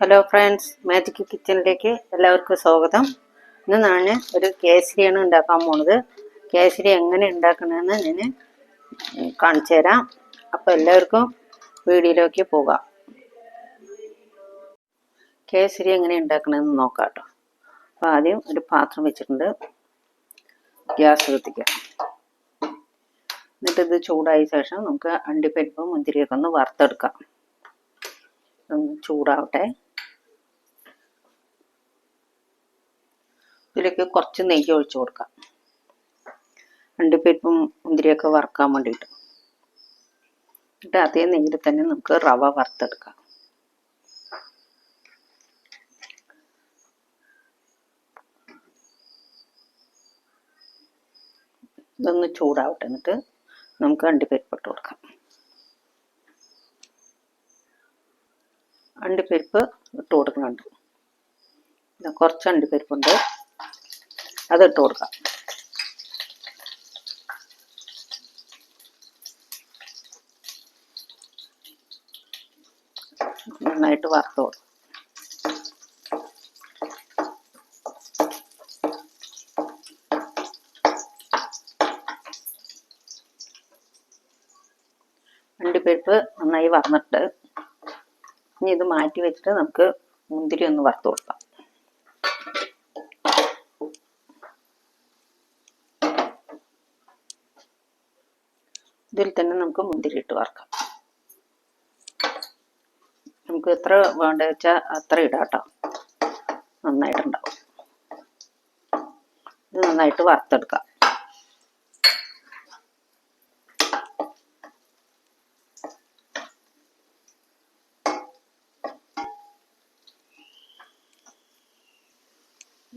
Hello friends magic കിച്ചണിലേക്ക് എല്ലാവർക്കും സ്വാഗതം. ഇന്ന് ഞാൻ ഒരു കേസരിയാണ് ഉണ്ടാക്കാൻ പോണത്. കേസരി എങ്ങനെ ഉണ്ടാക്കണമെന്ന് ഞാൻ കാണിച്ചു തരാം. അപ്പോൾ എല്ലാവർക്കും വീഡിയോയിലേക്ക് പോകാം. കേസരി എങ്ങനെ ഉണ്ടാക്കണമെന്ന് നോക്കാം കേട്ടോ. അപ്പോൾ ആദ്യം ഒരു പാത്രം വെച്ചിട്ടുണ്ട്. ഗ്യാസ് കത്തിക്കാം എന്നിട്ട് ഇത് ചൂടായ ശേഷം നമുക്ക് അണ്ടിപ്പരിപ്പ് മുന്തിരിയൊക്കെ ഒന്ന് വറുത്തെടുക്കാം. ചൂടാവട്ടെ. ഇതിലേക്ക് കുറച്ച് നെയ്യ് ഒഴിച്ചു കൊടുക്കാം. അണ്ടിപ്പരിപ്പും മുന്തിരിയൊക്കെ വറുക്കാൻ വേണ്ടിയിട്ട്. എന്നിട്ട് അതേ നെയ്യിൽ തന്നെ നമുക്ക് റവ വറുത്തെടുക്കാം. ഇതൊന്ന് ചൂടാവട്ടെ. എന്നിട്ട് നമുക്ക് അണ്ടിപ്പരിപ്പ് ഇട്ട് കൊടുക്കാം. അണ്ടിപ്പരിപ്പ് ഇട്ട് കൊടുക്കുന്നുണ്ട്. കുറച്ച് അണ്ടിപ്പരിപ്പുണ്ട് അത് ഇട്ട് കൊടുക്കാം. നന്നായിട്ട് വറുത്ത് കൊടുക്കാം. അണ്ടിപ്പരിപ്പ് നന്നായി വറന്നിട്ട് ഇനി ഇത് മാറ്റി വെച്ചിട്ട് നമുക്ക് മുന്തിരി ഒന്ന് വറുത്ത് കൊടുക്കാം. തന്നെ നമുക്ക് മുന്തിരി ഇട്ട് വറക്കാം. നമുക്ക് എത്ര വേണ്ട വെച്ചാൽ അത്ര ഇടാം കേട്ടോ. നന്നായിട്ടുണ്ടാവും. ഇത് നന്നായിട്ട് വറുത്തെടുക്കാം.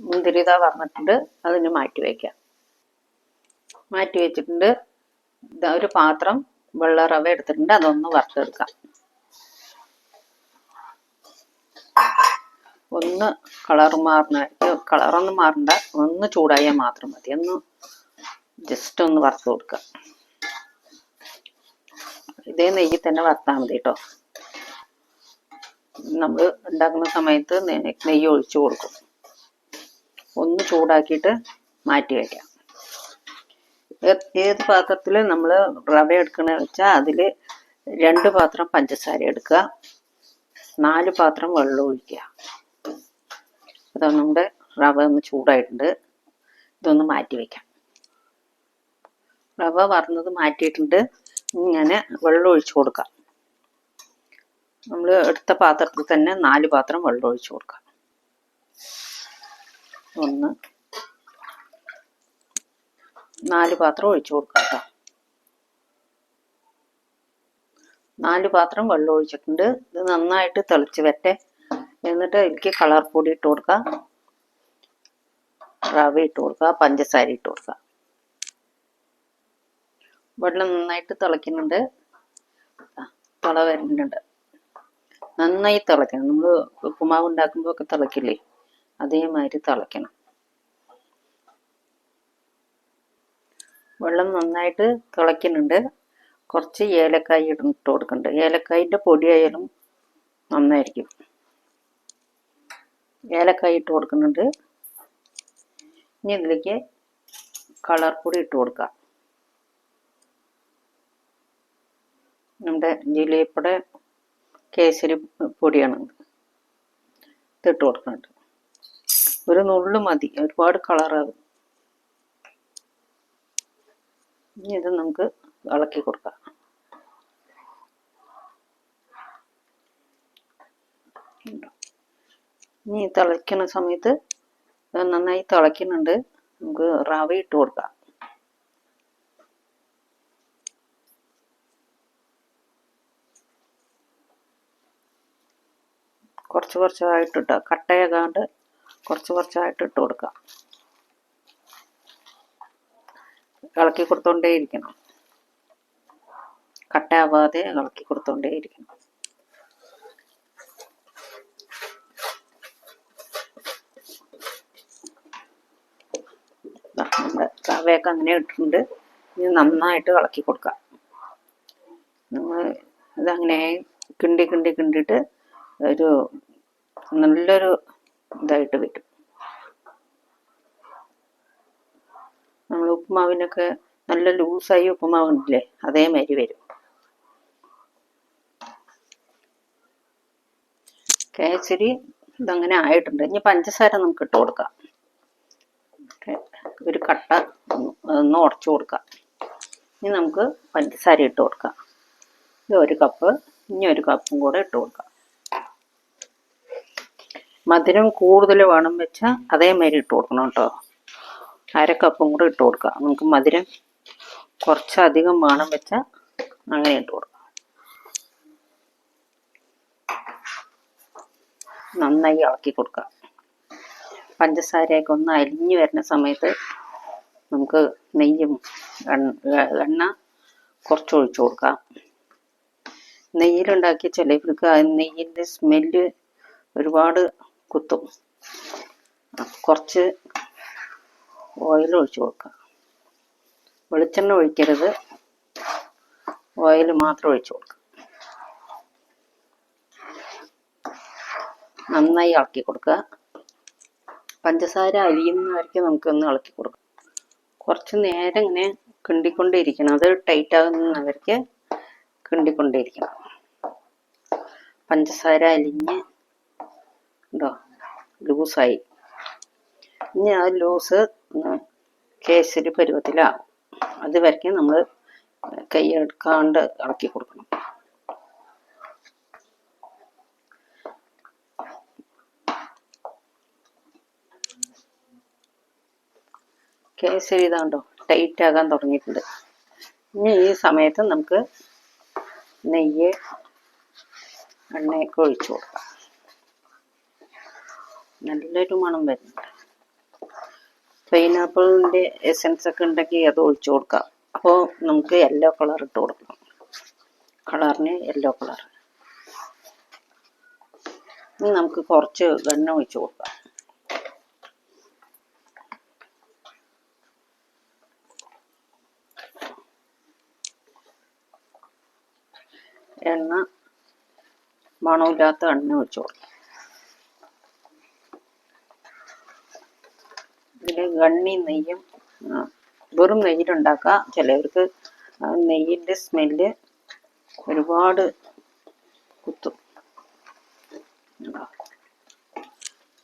മുന്തിരി ഇതാ വറന്നിട്ടുണ്ട് അതിന് മാറ്റി വയ്ക്കാം. മാറ്റി വെച്ചിട്ടുണ്ട്. ഒരു പാത്രം വെള്ള റവ എടുത്തിട്ടുണ്ട് അതൊന്ന് വറുത്തെടുക്കാം. ഒന്ന് കളർ മാറുന്ന കളറൊന്നും മാറണ്ട. ഒന്ന് ചൂടായാൽ മാത്രം മതി. ഒന്ന് ജസ്റ്റ് ഒന്ന് വറുത്ത് കൊടുക്കുക ഇതേ നെയ്യിൽ തന്നെ വറുത്താൽ മതി കേട്ടോ നമ്മൾ ഉണ്ടാക്കുന്ന സമയത്ത് നെയ്യ് ഒഴിച്ചു കൊടുക്കും. ഒന്ന് ചൂടാക്കിയിട്ട് മാറ്റി വയ്ക്കാം ഏത് പാത്രത്തിൽ നമ്മൾ റവ എടുക്കണ വെച്ചാൽ അതിൽ രണ്ട് പാത്രം പഞ്ചസാര എടുക്കുക. നാല് പാത്രം വെള്ളം ഒഴിക്കുക. നമ്മുടെ റവ ഒന്ന് ചൂടായിട്ടുണ്ട്. ഇതൊന്ന് മാറ്റി വയ്ക്കാം റവ വറന്നത് മാറ്റിയിട്ടുണ്ട്. ഇങ്ങനെ വെള്ളം ഒഴിച്ചു കൊടുക്കാം. നമ്മൾ എടുത്ത പാത്രത്തിൽ തന്നെ നാല് പാത്രം വെള്ളം ഒഴിച്ചു കൊടുക്കാം. ഒന്ന് നാല് പാത്രം ഒഴിച്ചു കൊടുക്കാം നാല് പാത്രം വെള്ളം ഒഴിച്ചിട്ടുണ്ട്. ഇത് നന്നായിട്ട് തിളച്ച് വരട്ടെ. എന്നിട്ട് എനിക്ക് കളർ പൊടി ഇട്ട് കൊടുക്കാം. റവ ഇട്ട് കൊടുക്കുക പഞ്ചസാര ഇട്ട് കൊടുക്കുക വെള്ളം നന്നായിട്ട് തിളയ്ക്കുന്നുണ്ട്. തിള വരുന്നുണ്ട്. നന്നായി തിളയ്ക്കണം. നമ്മൾ ഉപ്പുമാവ് ഉണ്ടാക്കുമ്പോൾ ഒക്കെ തിളയ്ക്കില്ലേ? അതേമാതിരി തിളയ്ക്കണം. വെള്ളം നന്നായിട്ട് തിളയ്ക്കുന്നുണ്ട്. കുറച്ച് ഏലക്കായ് ഇട്ട് കൊടുക്കുന്നുണ്ട്. ഏലക്കായിന്റെ പൊടിയായാലും നന്നായിരിക്കും. ഏലക്കായ് ഇട്ട് കൊടുക്കുന്നുണ്ട്. ഇനി ഇതിലേക്ക് കളർ പൊടി ഇട്ട് കൊടുക്കാം നമ്മുടെ ജിലേപ്പയുടെ കേസരി പൊടിയാണ് ഇതിട്ട് കൊടുക്കുന്നുണ്ട്. ഒരു നുള്ളു മതി. ഒരുപാട് കളറാകും ഇനി ഇത് നമുക്ക് ഇളക്കി കൊടുക്കാം? ഇനി തിളയ്ക്കുന്ന സമയത്ത് നന്നായി തിളയ്ക്കുന്നുണ്ട്. നമുക്ക് റവ ഇട്ട് കൊടുക്കാം. കുറച്ച് കുറച്ചായിട്ട് ഇട്ട് കട്ടയാകാണ്ട് കുറച്ച് കുറച്ചായിട്ട് ഇട്ട് കൊടുക്കാം. ഇളക്കി കൊടുത്തോണ്ടേ ഇരിക്കണം കട്ടയാവാതെ ഇളക്കി കൊടുത്തോണ്ടേ ഇരിക്കണം റവയൊക്കെ അങ്ങനെ ഇട്ടിട്ടുണ്ട്. ഇനി നന്നായിട്ട് ഇളക്കി കൊടുക്കാം. നമ്മൾ ഇതങ്ങനെ കിണ്ടി കിണ്ടി കിണ്ടിയിട്ട് ഒരു നല്ലൊരു ഇതായിട്ട് വരും നമ്മൾ ഉപ്പുമാവിനൊക്കെ നല്ല ലൂസായി ഉപ്പുമാവ് ഉണ്ടല്ലേ അതേമാതിരി വരും. കേസരി ഇതങ്ങനെ ആയിട്ടുണ്ട്. ഇനി പഞ്ചസാര നമുക്ക് ഇട്ട് കൊടുക്കാം. ഒരു കട്ട ഒന്ന് ഉടച്ചു കൊടുക്കാം. ഇനി നമുക്ക് പഞ്ചസാര ഇട്ട് കൊടുക്കാം. ഇത് ഒരു കപ്പ് ഇനി ഒരു കപ്പും കൂടെ ഇട്ട് കൊടുക്കാം. മധുരം കൂടുതൽ വേണം വെച്ചാൽ അതേമാതിരി ഇട്ട് കൊടുക്കണം കേട്ടോ. അര കപ്പും കൂടെ ഇട്ട് കൊടുക്കുക. നമുക്ക് മധുരം കുറച്ചധികം വേണം വെച്ചാൽ അങ്ങനെ ഇട്ട് കൊടുക്കാം നന്നായി ഇളക്കി കൊടുക്കുക. പഞ്ചസാരയൊക്കെ ഒന്ന് അലിഞ്ഞു വരുന്ന സമയത്ത് നമുക്ക് നെയ്യും എണ്ണ കുറച്ച് ഒഴിച്ചു കൊടുക്കാം. നെയ്യിലുണ്ടാക്കിയ ചിലവർക്ക് നെയ്യിന്റെ സ്മെല്ല് ഒരുപാട് കുത്തും. കുറച്ച് ഓയിൽ ഒഴിച്ചു കൊടുക്കുക. വെളിച്ചെണ്ണ ഒഴിക്കരുത്. ഓയിൽ മാത്രം ഒഴിച്ചു കൊടുക്കുക. നന്നായി ഇളക്കി കൊടുക്കുക. പഞ്ചസാര അരിയുന്നവരിക്കും നമുക്ക് ഒന്ന് ഇളക്കി കൊടുക്കാം കുറച്ച് നേരം ഇങ്ങനെ കിണ്ടിക്കൊണ്ടേയിരിക്കണം അത് ടൈറ്റ് ആകുന്നവർക്ക് കിണ്ടിക്കൊണ്ടേയിരിക്കണം പഞ്ചസാര അലിഞ്ഞ് ഉണ്ടോ? ലൂസായി. ഇനി ആ ലൂസ് കേസരി പരുവത്തിലാവും. അത് വരയ്ക്കും നമ്മൾ കൈ എടുക്കാണ്ട് ഇളക്കി കൊടുക്കണം. കേസരി ഇതാണ്ടോ ടൈറ്റ് ആകാൻ തുടങ്ങിയിട്ടുണ്ട്. ഇനി ഈ സമയത്ത് നമുക്ക് നെയ്യ് എണ്ണയൊക്കെ ഒഴിച്ചു കൊടുക്കാം. നല്ലൊരു മണം വരുന്നുണ്ട്. പൈനാപ്പിളിന്റെ എസൻസ് ഒക്കെ ഉണ്ടെങ്കിൽ അത് ഒഴിച്ചു കൊടുക്കാം. അപ്പോൾ നമുക്ക് യെല്ലോ കളർ ഇട്ട് കൊടുക്കണം കളറിന് യെല്ലോ കളർ നമുക്ക് കുറച്ച് വെണ്ണ ഒഴിച്ചു കൊടുക്കാം. എണ്ണ മണമില്ലാത്ത എണ്ണ ഒഴിച്ചു കൊടുക്കാം. ഇതിൽ ഗണ്ണി നെയ്യും വെറും നെയ്യിലുണ്ടാക്കാം. ചിലവർക്ക് നെയ്യിന്റെ സ്മെല്ല് ഒരുപാട് കുത്തും?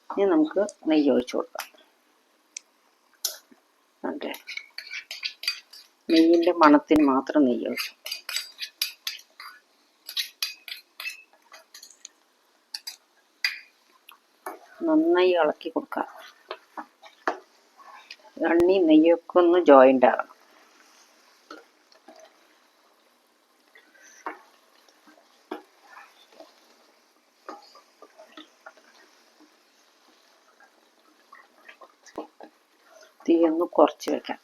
ഇനി നമുക്ക് നെയ്യ് ഒഴിച്ചു കൊടുക്കാം. അതെ. നെയ്യിന്റെ മണത്തിന് മാത്രം നെയ്യ് ഒഴിച്ചു നന്നായി ഇളക്കി കൊടുക്കാം. എണ്ണി നെയ്യൊക്കെ ഒന്ന് ജോയിന്റ് ആകണം ഒന്ന് കുറച്ച് വെക്കാം.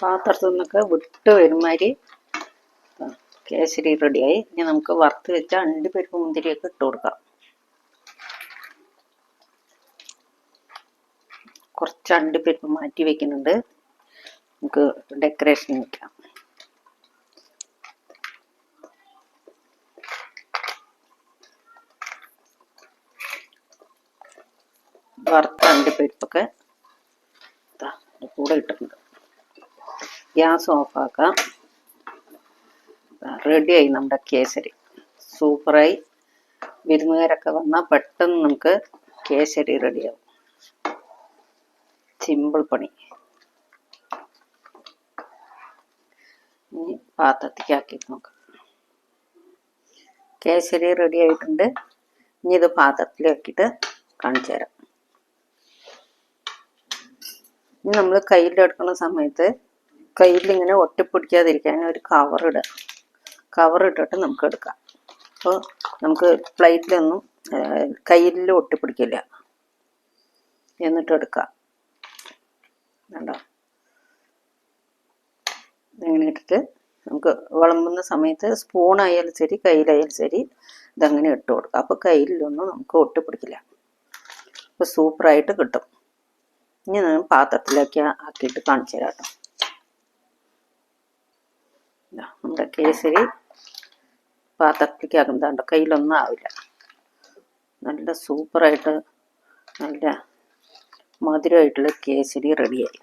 പാത്രത്തിൽ നിന്നൊക്കെ വിട്ട് വരുമാതിരി കേസരി റെഡിയായി. ഇനി നമുക്ക് വറുത്ത് വെച്ച അണ്ടിപ്പരിപ്പ് മുന്തിരിയൊക്കെ ഇട്ട് കൊടുക്കാം. പേര് മാറ്റി വെക്കുന്നുണ്ട്. നമുക്ക് ഡെക്കറേഷൻ വെക്കാം. വറുത്ത അണ്ടിപ്പരിപ്പൊക്കെ കൂടെ ഇട്ടിട്ടുണ്ട്. ഗ്യാസ് ഓഫാക്കാം റെഡിയായി നമ്മുടെ കേസരി. സൂപ്പറായി വിരുന്നുകാരൊക്കെ വന്നാൽ പെട്ടെന്ന് നമുക്ക് കേസരി റെഡിയാവും സിമ്പിൾ പണി. ഇനി പാത്രത്തേക്ക് ആക്കി നോക്കാം. കേസരി റെഡി ആയിട്ടുണ്ട്. ഇനി ഇത് പാത്രത്തിലാക്കിയിട്ട് കാണിച്ചു തരാം. ഇനി നമ്മൾ കയ്യിലെടുക്കുന്ന സമയത്ത് കയ്യിൽ ഇങ്ങനെ ഒട്ടിപ്പിടിക്കാതിരിക്കാൻ ഒരു കവർ ഇടുക. കവർ ഇട്ടിട്ട് നമുക്ക് എടുക്കാം. അപ്പോൾ നമുക്ക് പ്ലേറ്റിലൊന്നും കയ്യിൽ ഒട്ടിപ്പിടിക്കില്ല. എന്നിട്ട് എടുക്കാം. കണ്ടോ? ഇങ്ങനെ ഇട്ടിട്ട് നമുക്ക് വിളമ്പുന്ന സമയത്ത് സ്പൂണായാലും ശരി കയ്യിലായാലും ശരി ഇതങ്ങനെ ഇട്ട് കൊടുക്കുക അപ്പോൾ കയ്യിലൊന്നും നമുക്ക് ഒട്ടി പിടിക്കില്ല. അപ്പോൾ സൂപ്പറായിട്ട് കിട്ടും. ഇനി ഞാൻ പാത്രത്തിലേക്ക് ആക്കിയിട്ട് കാണിച്ചു തരാം കേട്ടോ. നമ്മുടെ കേസരി പാത്രത്തിലേക്ക് ആക്കുന്നതാണ്ടോ കയ്യിലൊന്നും ആവില്ല. നല്ല സൂപ്പറായിട്ട് നല്ല മധുരമായിട്ടുള്ള കേസരി റെഡിയായി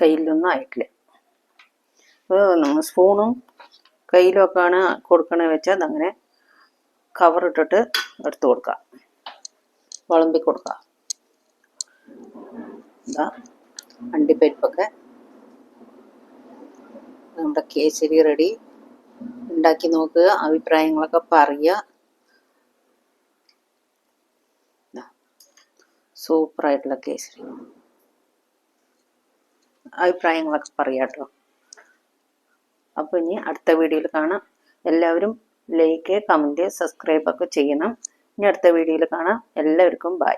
കയ്യിലൊന്നും ആയിട്ടില്ല അപ്പോൾ നമ്മൾ സ്പൂണും കയ്യിലൊക്കെയാണ് കൊടുക്കണേ വെച്ചാൽ അതങ്ങനെ കവർ ഇട്ടിട്ട് എടുത്ത് കൊടുക്കാം. വിളമ്പി കൊടുക്കാം. എന്താ അണ്ടിപ്പരിപ്പൊക്കെ. നമ്മുടെ കേസരി റെഡി ഉണ്ടാക്കി നോക്കുക അഭിപ്രായങ്ങളൊക്കെ പറയുക. സൂപ്പറായിട്ടുള്ള കേസരി അഭിപ്രായങ്ങളൊക്കെ പറയാം കേട്ടോ. അപ്പോൾ ഇനി അടുത്ത വീഡിയോയിൽ കാണാം. എല്ലാവരും ലൈക്ക് കമന്റ് സബ്സ്ക്രൈബ് ഒക്കെ ചെയ്യണം. ഇനി അടുത്ത വീഡിയോയിൽ കാണാം. എല്ലാവർക്കും ബൈ